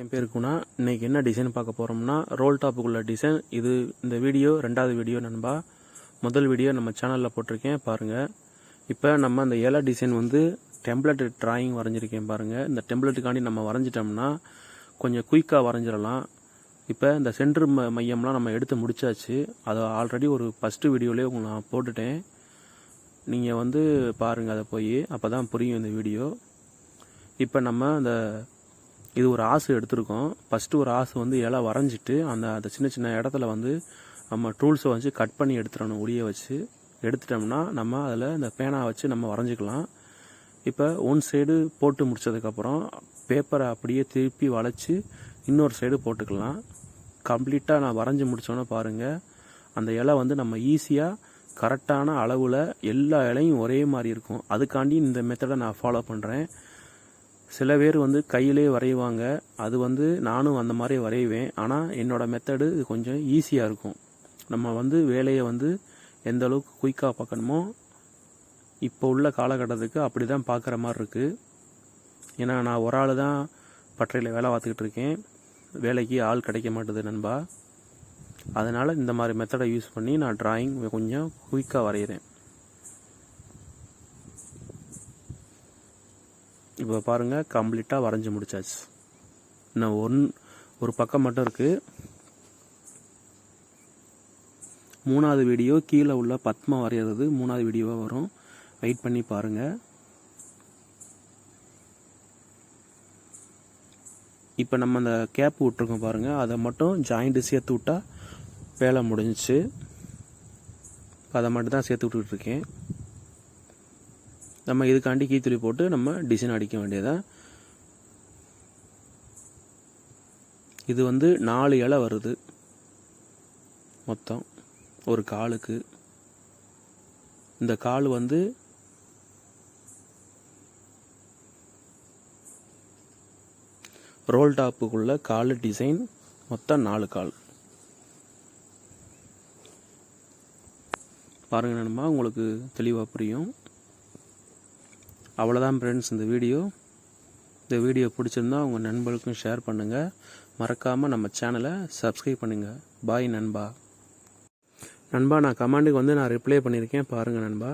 என் பேர் குணா இன்றைக்கி என்ன டிசைன் பார்க்க போகிறோம்னா ரோல் டாப்புக்குள்ள டிசைன் இது இந்த வீடியோ ரெண்டாவது வீடியோ நண்பா. முதல் வீடியோ நம்ம சேனலில் போட்டிருக்கேன் பாருங்கள் இப்போ நம்ம அந்த ஏழா டிசைன் வந்து டெம்ப்ளெட் ட்ராயிங் வரைஞ்சிருக்கேன் பாருங்கள் இந்த டெம்ப்ளெட்டுக்காண்டி நம்ம வரைஞ்சிட்டோம்னா கொஞ்சம் குயிக்காக வரைஞ்சிடலாம் இப்போ இந்த சென்டர் ம மையம்லாம் நம்ம எடுத்து முடிச்சாச்சு. அதை ஆல்ரெடி ஒரு ஃபஸ்ட்டு வீடியோலேயே உங்களுக்கு நான் போட்டுட்டேன். நீங்கள் வந்து பாருங்கள் அதை போய். அப்போ தான் புரியும் இந்த வீடியோ இப்போ நம்ம அந்த இது ஒரு ஆசு எடுத்திருக்கோம். ஃபஸ்ட்டு ஒரு ஆசு வந்து இலை வரைஞ்சிட்டு அந்த அந்த சின்ன சின்ன இடத்துல வந்து நம்ம டூல்ஸை வச்சு கட் பண்ணி எடுத்துடணும் உளியை வச்சு. எடுத்துட்டோம்னா நம்ம அதில் இந்த பேனா வச்சு நம்ம வரைஞ்சிக்கலாம். இப்போ ஒன் சைடு போட்டு முடிச்சதுக்கப்புறம் பேப்பரை அப்படியே திருப்பி வளைச்சி இன்னொரு சைடு போட்டுக்கலாம். கம்ப்ளீட்டாக நான் வரைஞ்சி முடிச்சோன்னே பாருங்கள் அந்த இலை வந்து நம்ம ஈஸியாக கரெக்டான அளவில் எல்லா இலையும் ஒரே மாதிரி இருக்கும். அதுக்காண்டி இந்த மெத்தடை நான் ஃபாலோ பண்ணுறேன் சில பேர் வந்து கையிலே வரைவாங்க. அது வந்து நானும் அந்த மாதிரி வரைவேன். ஆனால் என்னோடய மெத்தடு கொஞ்சம் ஈஸியாக இருக்கும். நம்ம வந்து வேலையை வந்து எந்த அளவுக்கு குயிக்காக பார்க்கணுமோ இப்போ உள்ள காலகட்டத்துக்கு அப்படி தான் பார்க்குற மாதிரி இருக்குது ஏன்னா நான் ஒரு ஆள் தான் பட்டறையில் வேலை பார்த்துக்கிட்டு இருக்கேன். வேலைக்கு ஆள் கிடைக்க மாட்டுது நண்பா. அதனால் இந்த மாதிரி மெத்தடை யூஸ் பண்ணி நான் டிராயிங் கொஞ்சம் குயிக்காக வரைகிறேன் இப்போ பாருங்கள் கம்ப்ளீட்டாக வரைஞ்சி முடிச்சாச்சு. இன்னும் ஒன் ஒரு பக்கம் மட்டும் இருக்குது மூணாவது வீடியோ கீழே உள்ள பத்மா வரைகிறது மூணாவது வீடியோவாக வரும். வெயிட் பண்ணி பாருங்கள் இப்போ நம்ம அந்த கேப் விட்ருக்கோம் பாருங்கள் அதை மட்டும் ஜாயிண்ட்டு சேர்த்து விட்டால் வேலை முடிஞ்சிச்சு. அதை மட்டும் தான் சேர்த்து விட்டுக்கிட்டு இருக்கேன். நம்ம இதுக்காண்டி கீத்துளி போட்டு நம்ம டிசைன் அடிக்க வேண்டியதான் இது வந்து நாலு இலை வருது. மொத்தம் ஒரு காலுக்கு. இந்த கால் வந்து ரோல் டாப்புக்குள்ள கால் டிசைன் மொத்தம் நாலு கால். பாருங்க நண்பா உங்களுக்கு தெளிவாக புரியும். அவ்வளோதான் ஃப்ரெண்ட்ஸ் இந்த வீடியோ இந்த வீடியோ பிடிச்சிருந்தா உங்கள் நண்பர்களுக்கும் ஷேர் பண்ணுங்கள் மறக்காமல் நம்ம சேனலை சப்ஸ்கிரைப் பண்ணுங்கள் பாய் நண்பா. நண்பா நான் கமாண்டுக்கு வந்து நான் ரிப்ளை பண்ணியிருக்கேன். பாருங்கள் நண்பா.